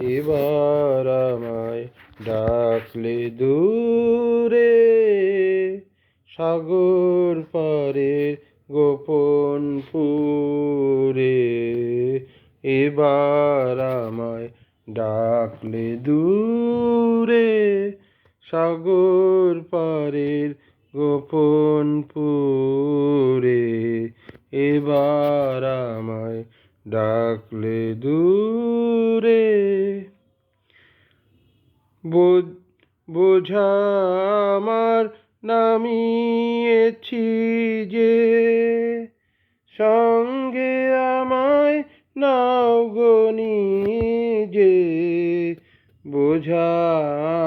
এবার ডাকলে দূরে সাগর পারের গোপন পুরে। এবার আমায় ডাকলে দূরে সাগর পারের গোপন পুরে। এবার আমায় ডাকলে দূরে বোঝ- আমার নামিয়েছি যে সঙ্গে আমায় নাও গনি যে বোঝা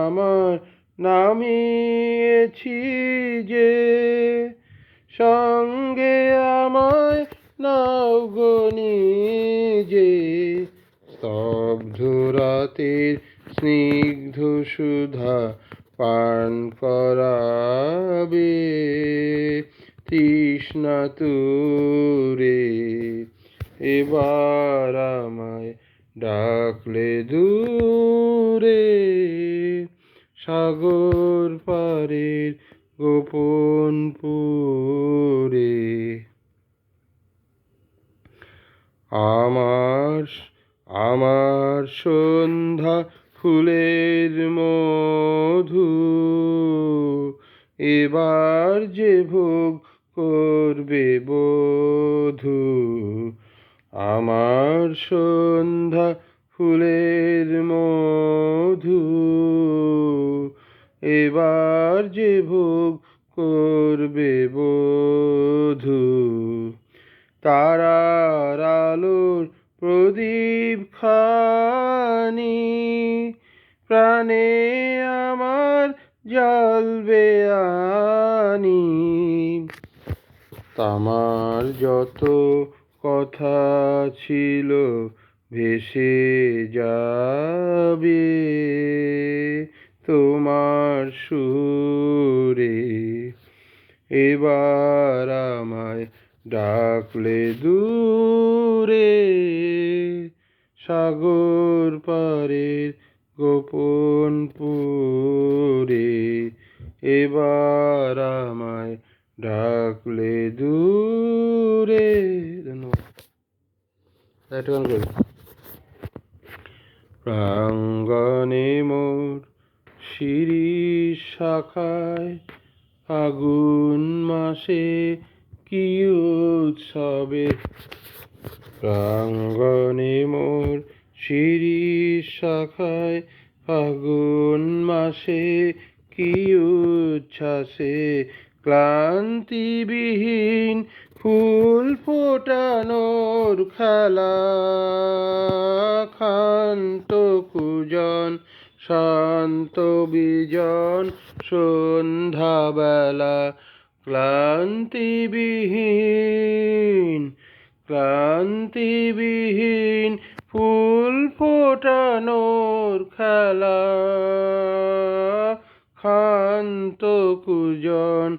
আমার নামিয়েছি যে সঙ্গে আমায় নাও গনি যে স্তব্ধ রাতের স্নিগ্ধ সুধা পান করাবে, তৃষ্ণা তুরে। এবার আমায় ডাকলে দূরে, সাগর পারের গোপন পুরে। আমার আমার সন্ধ্যা ফুলের মধু, এবার যে ভোগ করবে বধু, আমার সন্ধ্যা ফুলের মধু, এবার যে ভোগ করবে বধু আলোর প্রদীপ খানি প্রাণে আমার জ্বলবে আনি। তামার যত কথা ছিল ভেসে যাবে, তোমার সুরে এবার আমায় ডাকলে দূরে, সাগর পারের গোপন পুরে। এবার আমায় ডাকলে দূরে, ধন্যবাদ। প্রাঙ্গণে মোর শিরিষ শাখায় ফাগুন মাসে কি উৎসবে? প্রাঙ্গণে মোর শিরিষ শাখায় ফাগুন মাসে কি উচ্ছ্বাসে? ক্লান্তিবিহীন ফুল ফোটানোর খেলা খান্ত কুজন, শান্ত বিজন সন্ধ্যাবেলা ক্লান্তিবিহীন ক্লান্তিবিহীন ফুল ফোটানোর খেলা। শান্ত কুজন,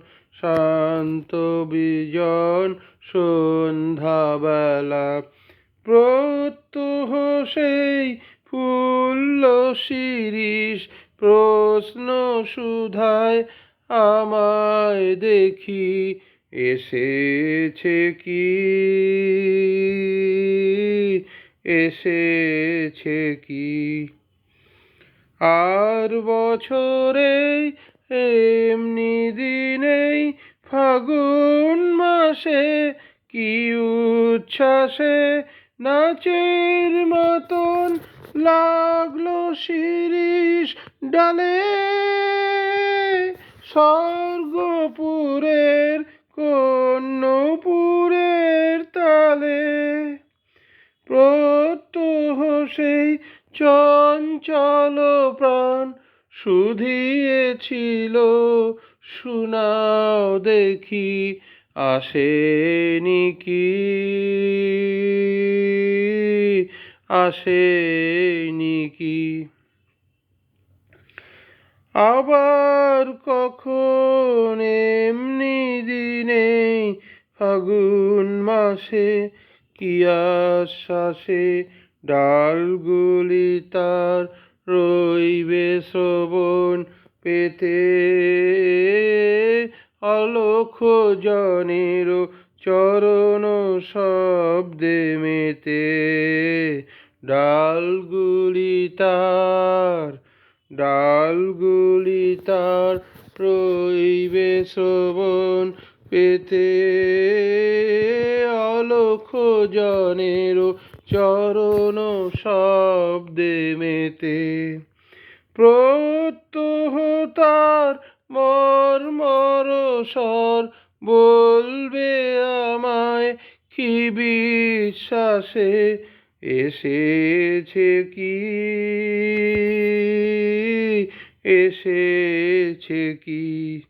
শান্ত বিজন, সন্ধ্যাবেলা প্রত্যহ সেই ফুল্ল শিরিষ প্রশ্ন সুধায় আমায় দেখি এসেছে কি? এসেছে কি? আর বছরে এমনি দিনেই ফাগুন মাসে কি উচ্ছ্বাসে নাচের মতন লাগল শিরিষ ডালে। স্বর্গপুরের কন্যপুরের তালে প্রত্যহ সেই চঞ্চল প্রাণ শুধিয়েছিল শুনাও দেখি আসেনি কি? আসেনি কি? আবার কখন এমনি দিনে ফাগুন মাসে কি আশ্বাসে ডালগুলি তার রইবে শ্রবণ পেতে? অলক্ষ জনের চরণ শব্দে মেতে। ডালগুলি তার ডালগুলি তার রইবে শ্রবণ পেতে। অলক্ষ জনের চরণ শব্দে মেতে। প্রত্যহ তার মর্মর স্বর বলবে আমায়, কি বিশ্বাসে এসেছে কি? এসেছে কি?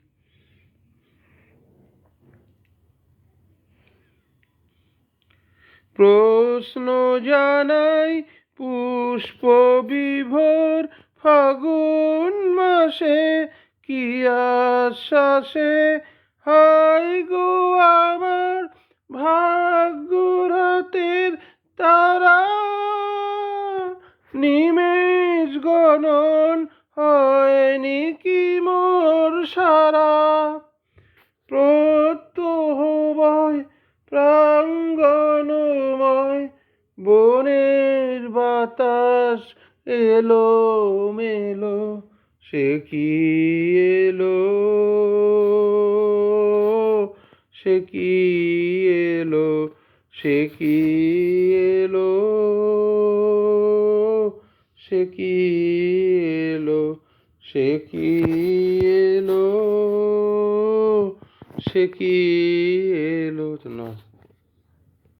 প্রশ্ন জানাই পুষ্প বিভোর ফাগুন মাসে কি আশ্বাসে? হাই গো আমার ভাগ্য রাতের তারা, নিমেষ গণন হয়নি কি মোর সারা? প্রত্যহ বয় প্রাঙ্গণময় বনের বাতাস এলো মেলো, সে কি এলো? সে কি এলো? সে কি এলো? সে কি এলো? সে কি এলো? সে কি এলো? ধন্যবাদ